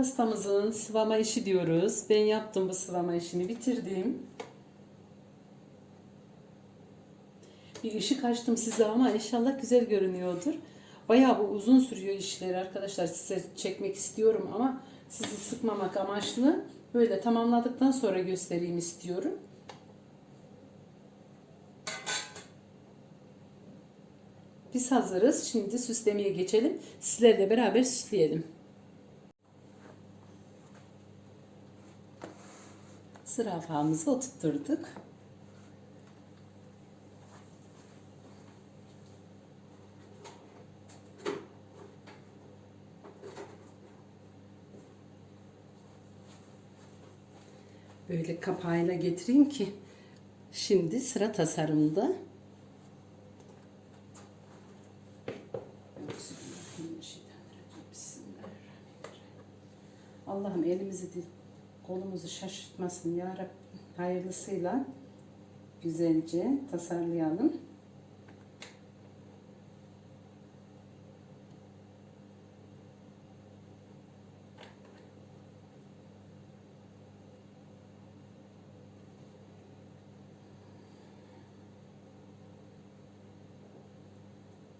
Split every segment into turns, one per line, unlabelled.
Pastamızın sıvama işi diyoruz. Ben yaptım bu sıvama işini bitirdim. Bir ışık açtım size ama inşallah güzel görünüyordur. Bayağı bu uzun sürüyor işleri arkadaşlar. Size çekmek istiyorum ama sizi sıkmamak amaçlı böyle tamamladıktan sonra göstereyim istiyorum. Biz hazırız. Şimdi süslemeye geçelim. Sizlerle beraber süsleyelim. Zürafamızı oturtturduk. Böyle kapağıyla getireyim ki şimdi sıra tasarımda. Allah'ım elimizi kolumuzu şaşırtmasın ya Rabbim. Hayırlısıyla güzelce tasarlayalım.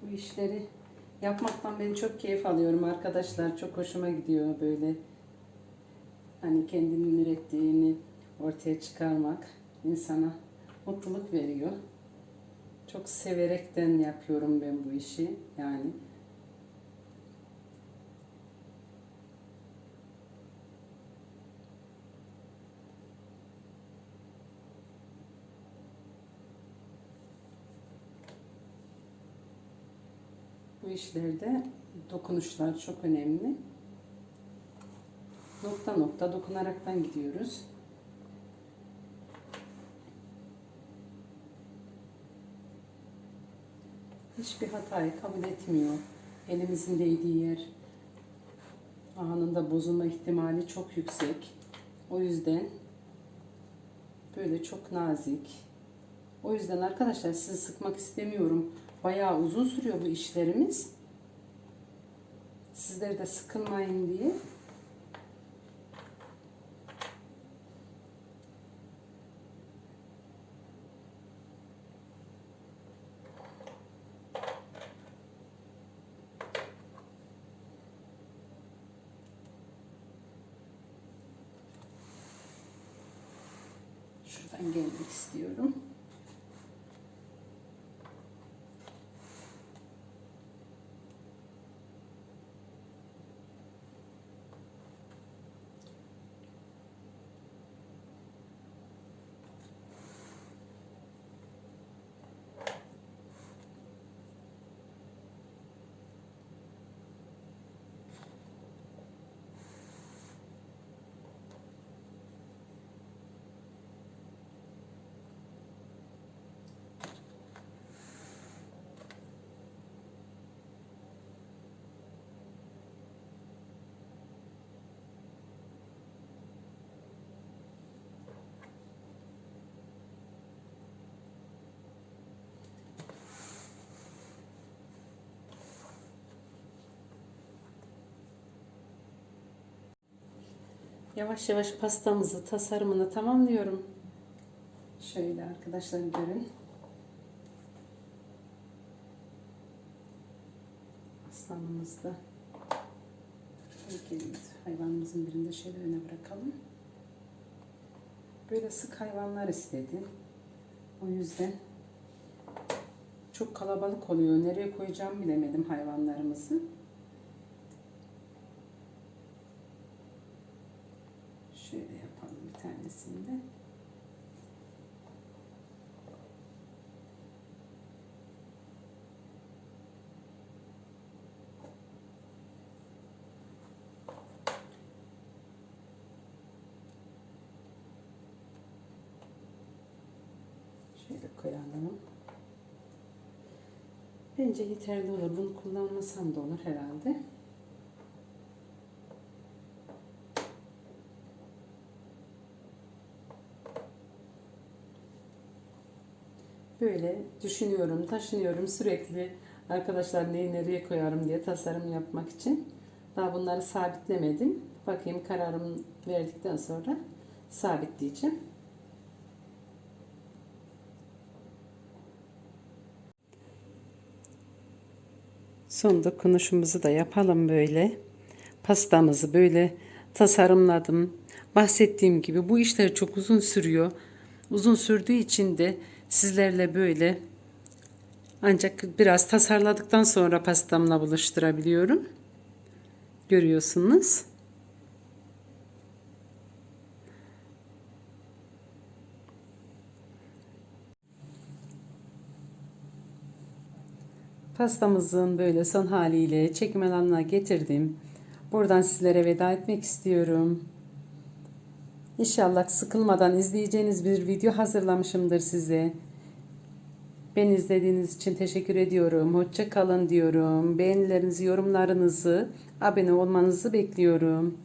Bu işleri yapmaktan ben çok keyif alıyorum arkadaşlar. Çok hoşuma gidiyor böyle. Hani kendinin ürettiğini ortaya çıkarmak insana mutluluk veriyor. Çok severekten yapıyorum ben bu işi. Yani bu işlerde dokunuşlar çok önemli. Nokta nokta dokunaraktan gidiyoruz. Hiçbir hatayı kabul etmiyor. Elimizin değdiği yer anında bozulma ihtimali çok yüksek. O yüzden böyle çok nazik. O yüzden arkadaşlar sizi sıkmak istemiyorum. Bayağı uzun sürüyor bu işlerimiz. Sizler de sıkılmayın diye Şuradan gelmek istiyorum. Yavaş yavaş pastamızı, tasarımını tamamlıyorum. Şöyle arkadaşlar görün. Aslanımız da heykelimiz, hayvanımızın birinde şöyle öne bırakalım. Böyle sık hayvanlar istedi. O yüzden çok kalabalık oluyor. Nereye koyacağımı bilemedim hayvanlarımızı. Şöyle yapalım bir tanesini de. Şöyle koyalım. Bence yeterli olur. Bunu kullanmasam da olur herhalde. Böyle düşünüyorum, taşınıyorum sürekli. Arkadaşlar neyi nereye koyarım diye tasarım yapmak için. Daha bunları sabitlemedim. Bakayım kararımı verdikten sonra sabitleyeceğim. Son dokunuşumuzu da yapalım böyle. Pastamızı böyle tasarımladım. Bahsettiğim gibi bu işler çok uzun sürüyor. Uzun sürdüğü için de sizlerle böyle ancak biraz tasarladıktan sonra pastamla buluşturabiliyorum. Görüyorsunuz. Pastamızın böyle son haliyle çekim alanına getirdim. Buradan sizlere veda etmek istiyorum. İnşallah sıkılmadan izleyeceğiniz bir video hazırlamışımdır size. Beni izlediğiniz için teşekkür ediyorum. Hoşça kalın diyorum. Beğenilerinizi, yorumlarınızı, abone olmanızı bekliyorum.